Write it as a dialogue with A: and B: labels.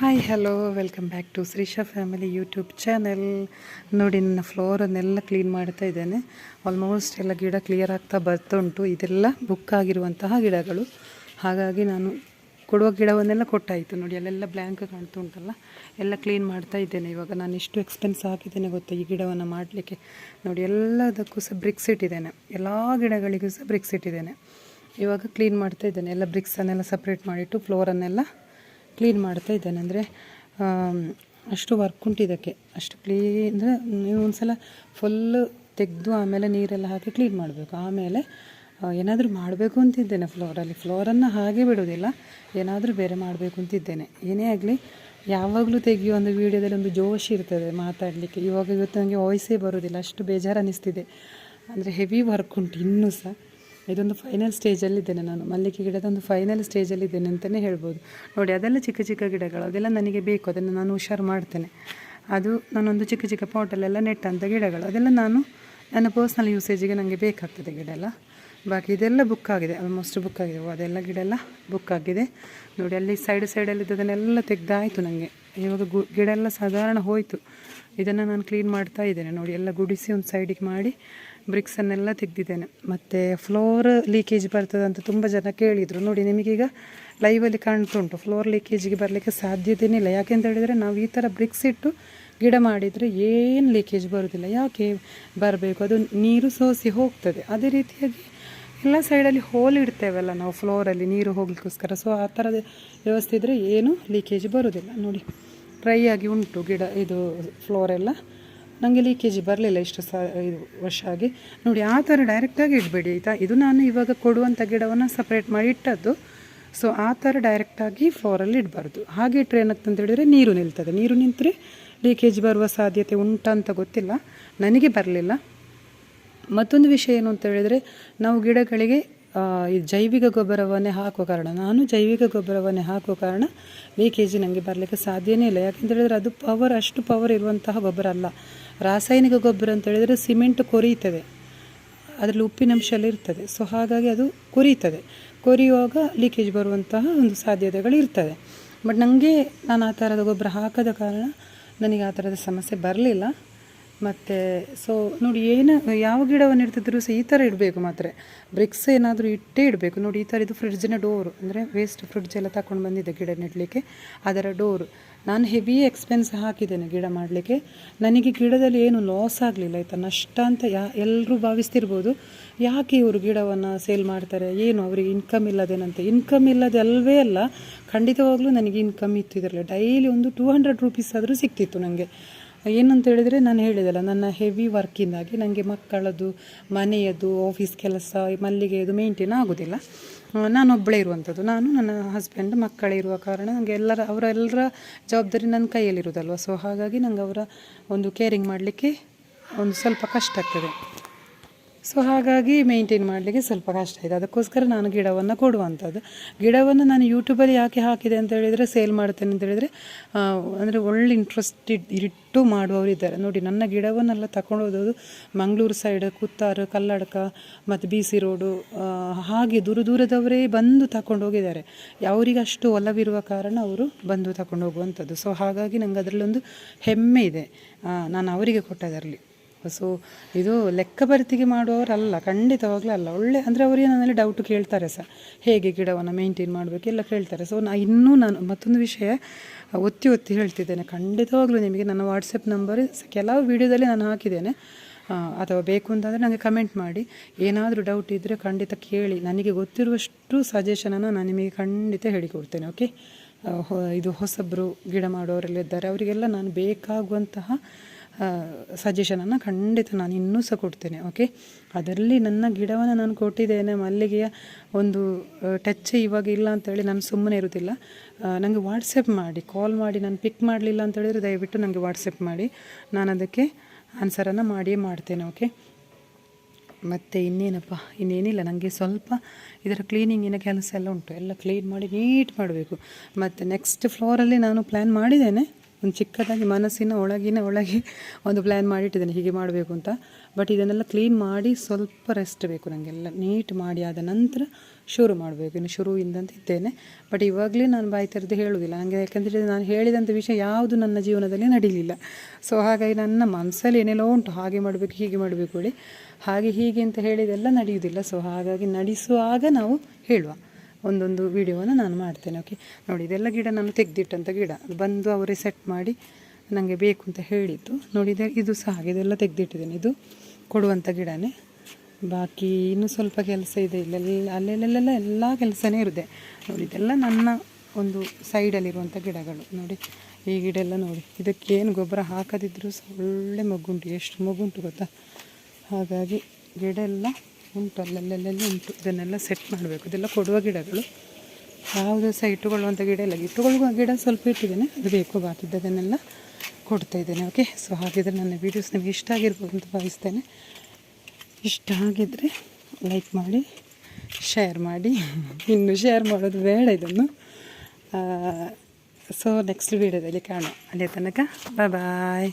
A: Hi hello welcome back to Shreesha family YouTube channel ನೋಡಿ, ನನ್ನ ಫ್ಲೋರನ್ನೆಲ್ಲ clean ಮಾಡ್ತಾ ಇದ್ದೇನೆ. ಆಲ್ಮೋಸ್ಟ್ ಎಲ್ಲ ಗಿಡ ಕ್ಲಿಯರ್ ಆಗ್ತಾ ಬರ್ತಾ ಉಂಟು ಇದೆಲ್ಲ ಬುಕ್ ಆಗಿರುವಂತಹ ಗಿಡಗಳು. ಹಾಗಾಗಿ ನಾನು ಕೊಡುವ ಗಿಡವನ್ನೆಲ್ಲ ಕೊಟ್ಟಾಯಿತು. ನೋಡಿ, ಅಲ್ಲೆಲ್ಲ ಬ್ಲ್ಯಾಂಕ್ ಕಾಣ್ತಾ ಉಂಟಲ್ಲ ಎಲ್ಲ ಕ್ಲೀನ್ ಮಾಡ್ತಾ ಇದ್ದೇನೆ. ಇವಾಗ ನಾನು ಎಷ್ಟು ಎಕ್ಸ್ಪೆನ್ಸ್ ಹಾಕಿದ್ದೇನೆ ಗೊತ್ತು ಈ ಗಿಡವನ್ನು ಮಾಡಲಿಕ್ಕೆ. ನೋಡಿ, ಎಲ್ಲದಕ್ಕೂ ಸಹ ಬ್ರಿಕ್ಸ್ ಇಟ್ಟಿದ್ದೇನೆ. ಎಲ್ಲ ಗಿಡಗಳಿಗೂ ಸಹ ಬ್ರಿಕ್ಸ್ ಇಟ್ಟಿದ್ದೇನೆ. ಇವಾಗ ಕ್ಲೀನ್ ಮಾಡ್ತಾ ಇದ್ದೇನೆ. ಎಲ್ಲ ಬ್ರಿಕ್ಸನ್ನೆಲ್ಲ ಸಪ್ರೇಟ್ ಮಾಡಿಟ್ಟು ಫ್ಲೋರನ್ನೆಲ್ಲ ಕ್ಲೀನ್ ಮಾಡ್ತಾ ಇದ್ದೇನೆ. ಅಂದರೆ ಅಷ್ಟು ವರ್ಕ್ ಉಂಟು ಇದಕ್ಕೆ. ಅಷ್ಟು ಕ್ಲೀನ್ ಅಂದರೆ ನೀವು ಒಂದ್ಸಲ ಫುಲ್ಲು ತೆಗೆದು ಆಮೇಲೆ ನೀರೆಲ್ಲ ಹಾಕಿ ಕ್ಲೀನ್ ಮಾಡಬೇಕು. ಆಮೇಲೆ ಏನಾದರೂ ಮಾಡಬೇಕು ಅಂತಿದ್ದೇನೆ ಫ್ಲೋರಲ್ಲಿ ಫ್ಲೋರನ್ನು ಹಾಗೆ ಬಿಡೋದಿಲ್ಲ ಏನಾದರೂ ಬೇರೆ ಮಾಡಬೇಕು ಅಂತಿದ್ದೇನೆ. ಏನೇ ಆಗಲಿ, ಯಾವಾಗಲೂ ತೆಗಿಯೋ ಒಂದು ವೀಡಿಯೋದಲ್ಲಿ ಒಂದು ಜೋಶ್ ಇರ್ತದೆ ಮಾತಾಡಲಿಕ್ಕೆ. ಇವಾಗ ಇವತ್ತು ನನಗೆ ವಾಯ್ಸೇ ಬರೋದಿಲ್ಲ. ಅಷ್ಟು ಬೇಜಾರು ಅನ್ನಿಸ್ತಿದೆ ಅಂದರೆ ಹೆವಿ ವರ್ಕ್ ಉಂಟು ಇನ್ನೂ ಸಹ ಇದೊಂದು ಫೈನಲ್ ಸ್ಟೇಜಲ್ಲಿದ್ದೇನೆ ನಾನು. ಮಲ್ಲಿಗೆ ಗಿಡದ ಒಂದು ಫೈನಲ್ ಸ್ಟೇಜಲ್ಲಿದ್ದೇನೆ ಅಂತಲೇ ಹೇಳ್ಬೋದು. ನೋಡಿ, ಅದೆಲ್ಲ ಚಿಕ್ಕ ಚಿಕ್ಕ ಗಿಡಗಳು, ಅದೆಲ್ಲ ನನಗೆ ಬೇಕು, ಅದನ್ನು ನಾನು ಹುಷಾರು ಮಾಡ್ತೇನೆ. ಅದು ನಾನೊಂದು ಚಿಕ್ಕ ಚಿಕ್ಕ ಪಾಟಲ್ಲೆಲ್ಲ ನೆಟ್ಟಂಥ ಗಿಡಗಳು. ಅದೆಲ್ಲ ನಾನು, ನನ್ನ ಪರ್ಸ್ನಲ್ ಯೂಸೇಜಿಗೆ ನನಗೆ ಬೇಕಾಗ್ತದೆ ಗಿಡ ಎಲ್ಲ. ಬಾಕಿ ಇದೆಲ್ಲ ಬುಕ್ ಆಗಿದೆ ಆಲ್ಮೋಸ್ಟ್ ಬುಕ್ ಆಗಿದೆ. ಅದೆಲ್ಲ ಗಿಡ ಎಲ್ಲ ಬುಕ್ ಆಗಿದೆ. ನೋಡಿ, ಅಲ್ಲಿ ಸೈಡ್ ಸೈಡಲ್ಲಿ ಇದ್ದದನ್ನೆಲ್ಲ ತೆಗ್ದಾಯಿತು ನನಗೆ ಇವಾಗ ಗಿಡ ಎಲ್ಲ ಸಾಧಾರಣ ಹೋಯಿತು. ಇದನ್ನು ನಾನು ಕ್ಲೀನ್ ಮಾಡ್ತಾ ಇದ್ದೇನೆ. ನೋಡಿ, ಎಲ್ಲ ಗುಡಿಸಿ ಒಂದು ಸೈಡಿಗೆ ಮಾಡಿ ಬ್ರಿಕ್ಸನ್ನೆಲ್ಲ ತೆಗೆದಿದ್ದೇನೆ. ಮತ್ತು ಫ್ಲೋರ್ ಲೀಕೇಜ್ ಬರ್ತದೆ ಅಂತ ತುಂಬ ಜನ ಕೇಳಿದರು. ನೋಡಿ, ನಿಮಗೀಗ ಲೈವಲ್ಲಿ ಕಾಣ್ತುಂಟು. ಫ್ಲೋರ್ ಲೀಕೇಜಿಗೆ ಬರಲಿಕ್ಕೆ ಸಾಧ್ಯತೆಯೇ ಇಲ್ಲ ಯಾಕೆಂತ ಹೇಳಿದರೆ, ನಾವು ಈ ಥರ ಬ್ರಿಕ್ಸ್ ಇಟ್ಟು ಗಿಡ ಮಾಡಿದರೆ ಏನು ಲೀಕೇಜ್ ಬರೋದಿಲ್ಲ. ಯಾಕೆ ಬರಬೇಕು? ಅದು ನೀರು ಸೋಸಿ ಹೋಗ್ತದೆ. ಅದೇ ರೀತಿಯಾಗಿ ಎಲ್ಲ ಸೈಡಲ್ಲಿ ಹೋಲ್ ಇಡ್ತೇವಲ್ಲ ನಾವು ಫ್ಲೋರಲ್ಲಿ ನೀರು ಹೋಗ್ಲಿಕ್ಕೋಸ್ಕರ. ಸೊ ಆ ಥರದ ವ್ಯವಸ್ಥೆ ಇದ್ದರೆ ಏನು ಲೀಕೇಜ್ ಬರೋದಿಲ್ಲ. ನೋಡಿ. ಡ್ರೈ ಆಗಿ ಉಂಟು ಗಿಡ, ಇದು ಫ್ಲೋರೆಲ್ಲ ನನಗೆ ಲೀಕೇಜ್ ಬರಲಿಲ್ಲ ಇಷ್ಟು ಸ, ಇದು ವರ್ಷ ಆಗಿ ನೋಡಿ, ಆ ಥರ ಡೈರೆಕ್ಟಾಗಿ ಇಡಬೇಡಿ, ಆಯಿತಾ? ಇದು ನಾನು ಇವಾಗ ಕೊಡುವಂಥ ಗಿಡವನ್ನು ಸಪ್ರೇಟ್ ಮಾಡಿ ಇಟ್ಟದ್ದು. ಸೊ ಆ ಥರ ಡೈರೆಕ್ಟಾಗಿ ಫ್ಲೋರಲ್ಲಿ ಇಡಬಾರ್ದು. ಹಾಗೆ ಇಟ್ಟರೆ ಏನಾಗ್ತಂತ ಹೇಳಿದರೆ ನೀರು ನಿಲ್ತದೆ. ನೀರು ನಿಂತರೆ ಲೀಕೇಜ್ ಬರುವ ಸಾಧ್ಯತೆ ಉಂಟಾ ಅಂತ ಗೊತ್ತಿಲ್ಲ. ನನಗೆ ಬರಲಿಲ್ಲ. ಮತ್ತೊಂದು ವಿಷಯ ಏನು ಅಂತ ಹೇಳಿದರೆ, ನಾವು ಗಿಡಗಳಿಗೆ ಈ ಜೈವಿಕ ಗೊಬ್ಬರವನ್ನೇ ಹಾಕುವ ಕಾರಣ. ನಾನು ಜೈವಿಕ ಗೊಬ್ಬರವನ್ನೇ ಹಾಕುವ ಕಾರಣ ಲೀಕೇಜ್ ನನಗೆ ಬರಲಿಕ್ಕೆ ಸಾಧ್ಯವೇ ಇಲ್ಲ. ಯಾಕೆಂತ ಹೇಳಿದರೆ ಅದು ಪವರ್ ಅಷ್ಟು ಪವರ್ ಇರುವಂತಹ ಗೊಬ್ಬರ ಅಲ್ಲ. ರಾಸಾಯನಿಕ ಗೊಬ್ಬರ ಅಂತ ಹೇಳಿದರೆ ಸಿಮೆಂಟ್ ಕೊರೀತದೆ. ಅದರಲ್ಲಿ ಉಪ್ಪಿನಂಶ ಎಲ್ಲ ಇರ್ತದೆ. ಸೊ ಹಾಗಾಗಿ ಅದು ಕೊರೀತದೆ. ಕೊರಿಯುವಾಗ ಲೀಕೇಜ್ ಬರುವಂತಹ ಒಂದು ಸಾಧ್ಯತೆಗಳು ಇರ್ತದೆ. ಬಟ್ ನನಗೆ ನಾನು ಆ ಥರದ ಗೊಬ್ಬರ ಹಾಕದ ಕಾರಣ ನನಗೆ ಆ ಥರದ ಸಮಸ್ಯೆ ಬರಲಿಲ್ಲ. ಮತ್ತು ಸೊ ನೋಡಿ, ಏನು, ಯಾವ ಗಿಡವನ್ನು ಇಡ್ತಿದ್ರು ಸಹ ಈ ಥರ ಇಡಬೇಕು ಮಾತ್ರ. ಬ್ರಿಕ್ಸ್ ಏನಾದರೂ ಇಟ್ಟೇ ಇಡಬೇಕು. ನೋಡಿ, ಈ ಥರ ಇದು ಫ್ರಿಡ್ಜಿನ ಡೋರು ಅಂದರೆ ವೇಸ್ಟ್ ಫ್ರಿಡ್ಜ್ ಎಲ್ಲ ತಗೊಂಡು ಬಂದಿದ್ದೆ ಗಿಡ ನೆಡಲಿಕ್ಕೆ, ಅದರ ಡೋರು ನಾನು ಹೆವಿ ಎಕ್ಸ್ಪೆನ್ಸ್ ಹಾಕಿದ್ದೇನೆ ಗಿಡ ಮಾಡಲಿಕ್ಕೆ. ನನಗೆ ಗಿಡದಲ್ಲಿ ಏನು ಲಾಸ್ ಆಗಲಿಲ್ಲ, ಆಯಿತಾ? ನಷ್ಟ ಅಂತ ಯಾ ಎಲ್ಲರೂ ಭಾವಿಸ್ತಿರ್ಬೋದು. ಯಾಕೆ ಇವರು ಗಿಡವನ್ನು ಸೇಲ್ ಮಾಡ್ತಾರೆ? ಏನು, ಅವರಿಗೆ ಇನ್ಕಮ್ ಇಲ್ಲದೇನಂತೆ? ಇನ್ಕಮ್ ಇಲ್ಲದೆ ಅಲ್ವೇ ಅಲ್ಲ, ಖಂಡಿತವಾಗ್ಲೂ ನನಗೆ ಇನ್ಕಮ್ ಇತ್ತು ಇದರಲ್ಲಿ. ಡೈಲಿ ಒಂದು ಟೂ ಹಂಡ್ರೆಡ್ ರುಪೀಸ್ ಆದರೂ ಸಿಕ್ತಿತ್ತು ನನಗೆ ಏನಂತ ಹೇಳಿದರೆ ನಾನು ಹೇಳಿದಲ್ಲ, ನನ್ನ ಹೆವಿ ವರ್ಕಿಂದಾಗಿ ನನಗೆ ಮಕ್ಕಳದ್ದು, ಮನೆಯದ್ದು ಆಫೀಸ್ ಕೆಲಸ ಮಲ್ಲಿಗೆಯದು ಮೇಂಟೈನ್ ಆಗೋದಿಲ್ಲ. ನಾನು ಒಬ್ಬಳೇ ಇರುವಂಥದ್ದು ನಾನು ನನ್ನ ಹಸ್ಬೆಂಡ್ ಮಕ್ಕಳೇ ಇರುವ ಕಾರಣ ನನಗೆ ಎಲ್ಲರ, ಅವರೆಲ್ಲರ ಜವಾಬ್ದಾರಿ ನನ್ನ ಕೈಯಲ್ಲಿರೋದಲ್ವ? ಸೊ ಹಾಗಾಗಿ ನಂಗೆ ಅವರ ಒಂದು ಕೇರಿಂಗ್ ಮಾಡಲಿಕ್ಕೆ ಒಂದು ಸ್ವಲ್ಪ ಕಷ್ಟ ಆಗ್ತದೆ. ಸೊ ಹಾಗಾಗಿ ಮೇಂಟೈನ್ ಮಾಡಲಿಕ್ಕೆ ಸ್ವಲ್ಪ ಕಷ್ಟ ಇದೆ. ಅದಕ್ಕೋಸ್ಕರ ನಾನು ಗಿಡವನ್ನು ಕೊಡುವಂಥದ್ದು. ಗಿಡವನ್ನು ನಾನು ಯೂಟ್ಯೂಬಲ್ಲಿ ಯಾಕೆ ಹಾಕಿದೆ ಅಂತ ಹೇಳಿದರೆ ಸೇಲ್ ಮಾಡ್ತೇನೆ ಅಂತ ಹೇಳಿದರೆ ಅಂದರೆ ಒಳ್ಳೆ ಇಂಟ್ರೆಸ್ಟ್ ಇಟ್ಟು ಮಾಡುವವರು ಇದ್ದಾರೆ. ನೋಡಿ, ನನ್ನ ಗಿಡವನ್ನೆಲ್ಲ ತಗೊಂಡು ಹೋದವರು ಮಂಗಳೂರು ಸೈಡ್ ಕುತ್ತಾರು, ಕಲ್ಲಡ್ಕ ಮತ್ತು ಬಿ ಸಿ ರೋಡು ಹಾಗೆ ದೂರ ದೂರದವರೇ ಬಂದು ತಗೊಂಡು ಹೋಗಿದ್ದಾರೆ. ಅವರಿಗೆ ಒಲವಿರುವ ಕಾರಣ ಅವರು ಬಂದು ತಗೊಂಡು ಹೋಗುವಂಥದ್ದು. ಸೊ ಹಾಗಾಗಿ ನನಗೆ ಅದರಲ್ಲೊಂದು ಹೆಮ್ಮೆ ಇದೆ. ನಾನು ಅವರಿಗೆ ಕೊಟ್ಟದರಲ್ಲಿ. ಸೊ ಇದು ಲೆಕ್ಕ ಬರ್ತಿಗೆ ಮಾಡುವವರಲ್ಲ, ಖಂಡಿತವಾಗ್ಲೂ ಅಲ್ಲ. ಒಳ್ಳೆ, ಅಂದರೆ ಅವರು ನನ್ನಲ್ಲಿ ಡೌಟ್ ಕೇಳ್ತಾರೆ ಸರ್. ಹೇಗೆ ಗಿಡವನ್ನು ಮೇಂಟೈನ್ ಮಾಡಬೇಕು ಎಲ್ಲ ಕೇಳ್ತಾರೆ. ಸೊ ನಾ ಇನ್ನೂ ನಾನು ಮತ್ತೊಂದು ವಿಷಯ ಒತ್ತಿ ಒತ್ತಿ ಹೇಳ್ತಿದ್ದೇನೆ. ಖಂಡಿತವಾಗ್ಲೂ ನಿಮಗೆ ನನ್ನ ವಾಟ್ಸಪ್ ನಂಬರ್ ಕೆಲವು ವೀಡಿಯೋದಲ್ಲಿ ನಾನು ಹಾಕಿದ್ದೇನೆ. ಅಥವಾ ಬೇಕು ಅಂತಂದರೆ ನನಗೆ ಕಮೆಂಟ್ ಮಾಡಿ. ಏನಾದರೂ ಡೌಟ್ ಇದ್ದರೆ ಖಂಡಿತ ಕೇಳಿ. ನನಗೆ ಗೊತ್ತಿರುವಷ್ಟು ಸಜೆಷನನ್ನು ನಾನು ನಿಮಗೆ ಖಂಡಿತ ಹೇಳಿಕೊಡ್ತೇನೆ ಓಕೆ ಇದು ಹೊಸಬ್ರು ಗಿಡ ಮಾಡೋರೆಲ್ಲ ಇದ್ದಾರೆ. ಅವರಿಗೆಲ್ಲ ನಾನು ಬೇಕಾಗುವಂತಹ ಸಜೆಷನನ್ನು ಖಂಡಿತ ನಾನು ಇನ್ನೂ ಸಹ ಕೊಡ್ತೇನೆ ಓಕೆ ಅದರಲ್ಲಿ ನನ್ನ ಗಿಡವನ್ನು ನಾನು ಕೊಟ್ಟಿದ್ದೇನೆ, ಮಲ್ಲಿಗೆಯ ಒಂದು ಟಚ್ ಇವಾಗ ಇಲ್ಲ ಅಂತೇಳಿ ನಾನು ಸುಮ್ಮನೆ ಇರುವುದಿಲ್ಲ ನನಗೆ ವಾಟ್ಸಪ್ ಮಾಡಿ ಕಾಲ್ ಮಾಡಿ, ನಾನು ಪಿಕ್ ಮಾಡಲಿಲ್ಲ ಅಂತ ಹೇಳಿದರೆ ದಯವಿಟ್ಟು ನನಗೆ ವಾಟ್ಸಪ್ ಮಾಡಿ. ನಾನು ಅದಕ್ಕೆ ಆನ್ಸರನ್ನು ಮಾಡಿಯೇ ಮಾಡ್ತೇನೆ ಓಕೆ ಮತ್ತು ಇನ್ನೇನಪ್ಪ, ಇನ್ನೇನಿಲ್ಲ ನನಗೆ ಸ್ವಲ್ಪ ಇದರ ಕ್ಲೀನಿಂಗಿನ ಕೆಲಸ ಎಲ್ಲ ಉಂಟು, ಎಲ್ಲ ಕ್ಲೀನ್ ಮಾಡಿ ನೀಟ್ ಮಾಡಬೇಕು. ಮತ್ತು ನೆಕ್ಸ್ಟ್ ಫ್ಲೋರಲ್ಲಿ ನಾನು ಪ್ಲ್ಯಾನ್ ಮಾಡಿದ್ದೇನೆ. ಒಂದು ಚಿಕ್ಕದಾಗಿ ಮನಸ್ಸಿನ ಒಳಗಿನ ಒಳಗೆ ಒಂದು ಪ್ಲ್ಯಾನ್ ಮಾಡಿಟ್ಟಿದ್ದೇನೆ, ಹೀಗೆ ಮಾಡಬೇಕು ಅಂತ. ಬಟ್ ಇದನ್ನೆಲ್ಲ ಕ್ಲೀನ್ ಮಾಡಿ ಸ್ವಲ್ಪ ರೆಸ್ಟ್ ಬೇಕು ನನಗೆಲ್ಲ ನೀಟ್ ಮಾಡಿ ಆದ ನಂತರ ಶುರು ಮಾಡಬೇಕು. ಇನ್ನು ಶುರುವಿಂದಂತ ಇದ್ದೇನೆ. ಬಟ್ ಇವಾಗಲೇ ನಾನು ಬಾಯಿ ತೆರೆದು ಹೇಳುವುದಿಲ್ಲ. ನನಗೆ ಯಾಕೆಂದರೆ ನಾನು ಹೇಳಿದಂಥ ವಿಷಯ ಯಾವುದು ನನ್ನ ಜೀವನದಲ್ಲಿ ನಡೀಲಿಲ್ಲ. ಸೊ ಹಾಗಾಗಿ ನನ್ನ ಮನಸ್ಸಲ್ಲಿ ಏನೆಲ್ಲೋ ಉಂಟು. ಹಾಗೆ ಮಾಡಬೇಕು, ಹೀಗೆ ಮಾಡಬೇಕು ಹೇಳಿ. ಹಾಗೆ ಹೀಗೆ ಅಂತ ಹೇಳಿದೆಲ್ಲ ನಡೆಯುವುದಿಲ್ಲ. ಸೊ ಹಾಗಾಗಿ ನಡೆಸುವಾಗ ನಾವು ಹೇಳುವ. ಒಂದೊಂದು ವಿಡಿಯೋವನ್ನು ನಾನು ಮಾಡ್ತೇನೆ ಓಕೆ ನೋಡಿ, ಇದೆಲ್ಲ ಗಿಡ ನಾನು ತೆಗೆದಿಟ್ಟಂಥ ಗಿಡ. ಬಂದು ಅವರೇ ಸೆಟ್ ಮಾಡಿ ನನಗೆ ಬೇಕು ಅಂತ ಹೇಳಿದ್ದು. ನೋಡಿ, ಇದೆ, ಇದು ಸಹ ಹಾಗೆ, ಇದೆಲ್ಲ ತೆಗೆದಿಟ್ಟಿದ್ದೇನೆ. ಇದು ಕೊಡುವಂಥ ಗಿಡನೇ. ಬಾಕಿ ಇನ್ನೂ ಸ್ವಲ್ಪ ಕೆಲಸ ಇದೆ. ಇಲ್ಲೆಲ್ಲ ಅಲ್ಲೆಲ್ಲೆಲ್ಲ ಎಲ್ಲ ಕೆಲಸನೇ ಇರುತ್ತೆ. ನೋಡಿ, ಇದೆಲ್ಲ ನನ್ನ ಒಂದು ಸೈಡಲ್ಲಿರುವಂಥ ಗಿಡಗಳು. ನೋಡಿ, ಈ ಗಿಡ ಎಲ್ಲ ನೋಡಿ. ಇದಕ್ಕೇನು ಗೊಬ್ಬರ ಹಾಕದಿದ್ದರೂ ಸಹ ಒಳ್ಳೆ ಮಗುಂಟು ಎಷ್ಟು ಮಗುಂಟು ಗೊತ್ತಾ? ಹಾಗಾಗಿ ಗಿಡ ಎಲ್ಲ ಉಂಟು ಅಲ್ಲಲ್ಲೆಲ್ಲ ಉಂಟು. ಇದನ್ನೆಲ್ಲ ಸೆಟ್ ಮಾಡಬೇಕು. ಇದೆಲ್ಲ ಕೊಡುವ ಗಿಡಗಳು. ಯಾವುದೂ ಸಹ ಇಟ್ಟುಕೊಳ್ಳುವಂಥ ಗಿಡ ಇಲ್ಲ. ಇಟ್ಟುಕೊಳ್ಳುವ ಗಿಡ ಸ್ವಲ್ಪ ಇಟ್ಟಿದ್ದೇನೆ. ಅದು ಬೇಕು ಬಾಕಿದ್ದದನ್ನೆಲ್ಲ ಕೊಡ್ತಾ ಇದ್ದೇನೆ. ಓಕೆ ಸೊ ಹಾಗಿದ್ರೆ ನನ್ನ ವೀಡಿಯೋಸ್ ನಿಮಗೆ ಇಷ್ಟ ಆಗಿರ್ಬೋದು ಅಂತ ಭಾವಿಸ್ತೇನೆ. ಇಷ್ಟ ಆಗಿದ್ದರೆ ಲೈಕ್ ಮಾಡಿ ಶೇರ್ ಮಾಡಿ. ಇನ್ನು ಶೇರ್ ಮಾಡೋದು ಬೇಡ ಇದನ್ನು. ಸೊ ನೆಕ್ಸ್ಟ್ ವೀಡಿಯೋದಲ್ಲಿ ಕಾಣೋ ಅಲ್ಲೇ ತನಕ. ಬಾಯ್